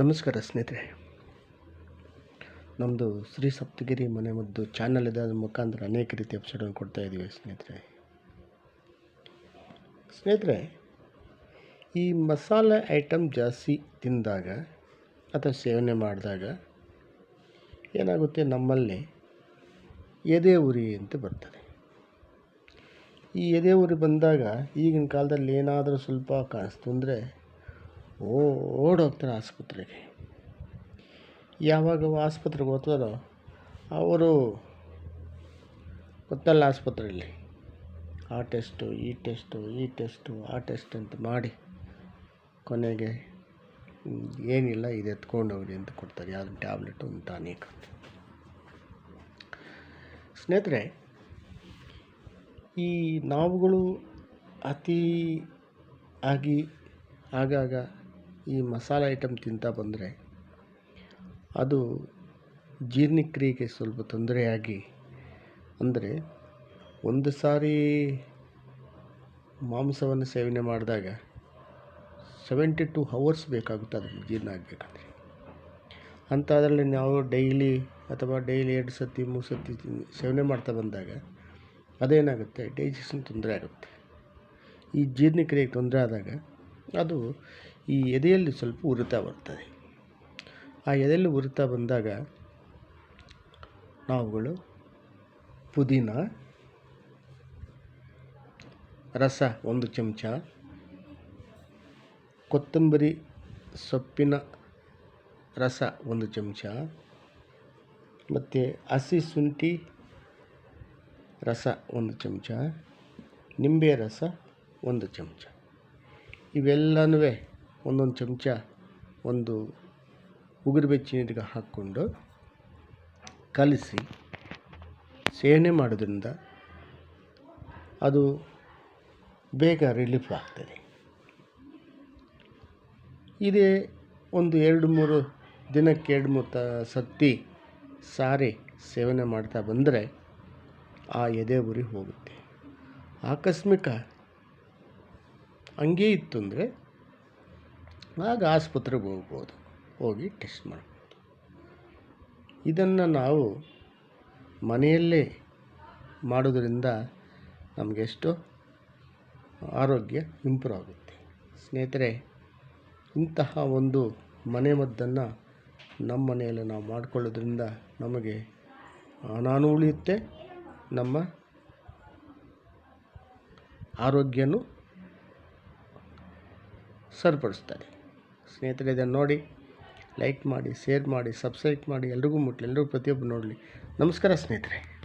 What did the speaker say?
ನಮಸ್ಕಾರ ಸ್ನೇಹಿತರೆ. ನಮ್ಮದು ಶ್ರೀ ಸಪ್ತಗಿರಿ ಮನೆ ಮದ್ದು ಚಾನಲ್ ಇದೆ ಅದರ ಮುಖಾಂತರ ಅನೇಕ ರೀತಿ ಎಪಿಸೋಡನ್ನು ಕೊಡ್ತಾ ಇದ್ದೀವಿ ಸ್ನೇಹಿತರೆ. ಸ್ನೇಹಿತರೆ, ಈ ಮಸಾಲೆ ಐಟಮ್ ಜಾಸ್ತಿ ತಿಂದಾಗ ಅಥವಾ ಸೇವನೆ ಮಾಡಿದಾಗ ಏನಾಗುತ್ತೆ? ನಮ್ಮಲ್ಲಿ ಎದೆ ಉರಿ ಅಂತ ಬರ್ತದೆ. ಈ ಎದೆ ಉರಿ ಬಂದಾಗ ಈಗಿನ ಕಾಲದಲ್ಲಿ ಏನಾದರೂ ಸ್ವಲ್ಪ ಕಾಣಿಸ್ತು ಅಂದರೆ ಓಡೋಗ್ತಾರೆ ಆಸ್ಪತ್ರೆಗೆ. ಯಾವಾಗ ಆಸ್ಪತ್ರೆಗೆ ಹೋಗ್ತಾರೋ ಅವರು ಗೊತ್ತಲ್ಲ ಆಸ್ಪತ್ರೆಯಲ್ಲಿ. ಆ ಟೆಸ್ಟು, ಈ ಟೆಸ್ಟು ಈ ಟೆಸ್ಟು, ಆ ಟೆಸ್ಟ್ ಅಂತ ಮಾಡಿ ಕೊನೆಗೆ ಏನಿಲ್ಲ ಇದು ಎತ್ಕೊಂಡು ಹೋಗ್ರಿ ಅಂತ ಕೊಡ್ತಾರೆ, ಯಾವ್ದು ಟ್ಯಾಬ್ಲೆಟ್ ಒಂದು ಟಾನಿಕ್ ಸ್ನೇಹಿತರೆ, ಈ ನಾವುಗಳು ಅತಿ ಆಗಿ ಆಗಾಗ ಈ ಮಸಾಲೆ ಐಟಮ್ ತಿಂತಾ ಬಂದರೆ ಅದು ಜೀರ್ಣಕ್ರಿಯೆಗೆ ಸ್ವಲ್ಪ ತೊಂದರೆಯಾಗಿ ಅಂದರೆ ಒಂದು ಸಾರಿ ಮಾಂಸವನ್ನು ಸೇವನೆ ಮಾಡಿದಾಗ ಸೆವೆಂಟಿ ಟು ಹವರ್ಸ್ ಬೇಕಾಗುತ್ತೆ ಅದು ಜೀರ್ಣ ಆಗಬೇಕಂದ್ರೆ. ಅಂಥದ್ರಲ್ಲಿ ನಾವು ಡೈಲಿ ಅಥವಾ ಡೈಲಿ ಎರಡು ಸತಿ, ಮೂರು ಸತಿ ಸೇವನೆ ಮಾಡ್ತಾ ಬಂದಾಗ ಅದೇನಾಗುತ್ತೆ? ಡೈಜೆಷನ್ ತೊಂದರೆ ಆಗುತ್ತೆ. ಈ ಜೀರ್ಣಕ್ರಿಯೆಗೆ ತೊಂದರೆ ಆದಾಗ ಅದು ಈ ಎದೆಯಲ್ಲಿ ಸ್ವಲ್ಪ ಉರಿತ ಬರ್ತದೆ. ಆ ಎದೆಯಲ್ಲಿ ಉರಿತ ಬಂದಾಗ ನಾವುಗಳು ಪುದೀನ, ರಸ ಒಂದು ಚಮಚ, ಕೊತ್ತಂಬರಿ ಸೊಪ್ಪಿನ ರಸ ಒಂದು ಚಮಚ, ಮತ್ತು ಹಸಿ ಶುಂಠಿ ರಸ ಒಂದು ಚಮಚ, ನಿಂಬೆ ರಸ ಒಂದು ಚಮಚ. ಇವೆಲ್ಲನೂ ಒಂದೊಂದು ಚಮಚ ಒಂದು ಉಗುರು ಬೆಚ್ಚ ನೀರಿಗೆ ಹಾಕ್ಕೊಂಡು ಕಲಸಿ ಸೇವನೆ ಮಾಡೋದ್ರಿಂದ ಅದು ಬೇಗ ರಿಲೀಫ್ ಆಗ್ತದೆ. ಇದೇ ಒಂದು ಎರಡು ಮೂರು ದಿನಕ್ಕೆ ಎರಡು ಮೂರು ತ ಸತಿ ಸಾರಿ ಸೇವನೆ ಮಾಡ್ತಾ ಬಂದರೆ ಆ ಎದೆ ಉರಿ ಹೋಗುತ್ತೆ. ಆಕಸ್ಮಿಕ ಹಂಗೇ ಇತ್ತು ಅಂದರೆ ಆಗ ಆಸ್ಪತ್ರೆಗೆ ಹೋಗ್ಬೋದು. ಹೋಗಿ ಟೆಸ್ಟ್ ಮಾಡ್ಬೋದು. ಇದನ್ನು ನಾವು ಮನೆಯಲ್ಲೇ ಮಾಡೋದರಿಂದ ನಮಗೆಷ್ಟು ಆರೋಗ್ಯ ಇಂಪ್ರೂವ್ ಆಗುತ್ತೆ. ಸ್ನೇಹಿತರೆ, ಇಂತಹ ಒಂದು ಮನೆಮದ್ದನ್ನು ನಮ್ಮ ಮನೆಯಲ್ಲಿ ನಾವು ಮಾಡಿಕೊಳ್ಳೋದ್ರಿಂದ ನಮಗೆ ಹಣಾನು ನಮ್ಮ ಆರೋಗ್ಯನೂ ಸರಿಪಡಿಸ್ತಾರೆ ಸ್ನೇಹಿತರೆ, ಇದನ್ನು ನೋಡಿ ಲೈಕ್ ಮಾಡಿ ಶೇರ್ ಮಾಡಿ ಸಬ್ಸ್ಕ್ರೈಬ್ ಮಾಡಿ, ಎಲ್ರಿಗೂ ಮುಟ್ಲಿ ಎಲ್ಲರೂ ಪ್ರತಿಯೊಬ್ಬರು ನೋಡಲಿ. ನಮಸ್ಕಾರ ಸ್ನೇಹಿತರೆ.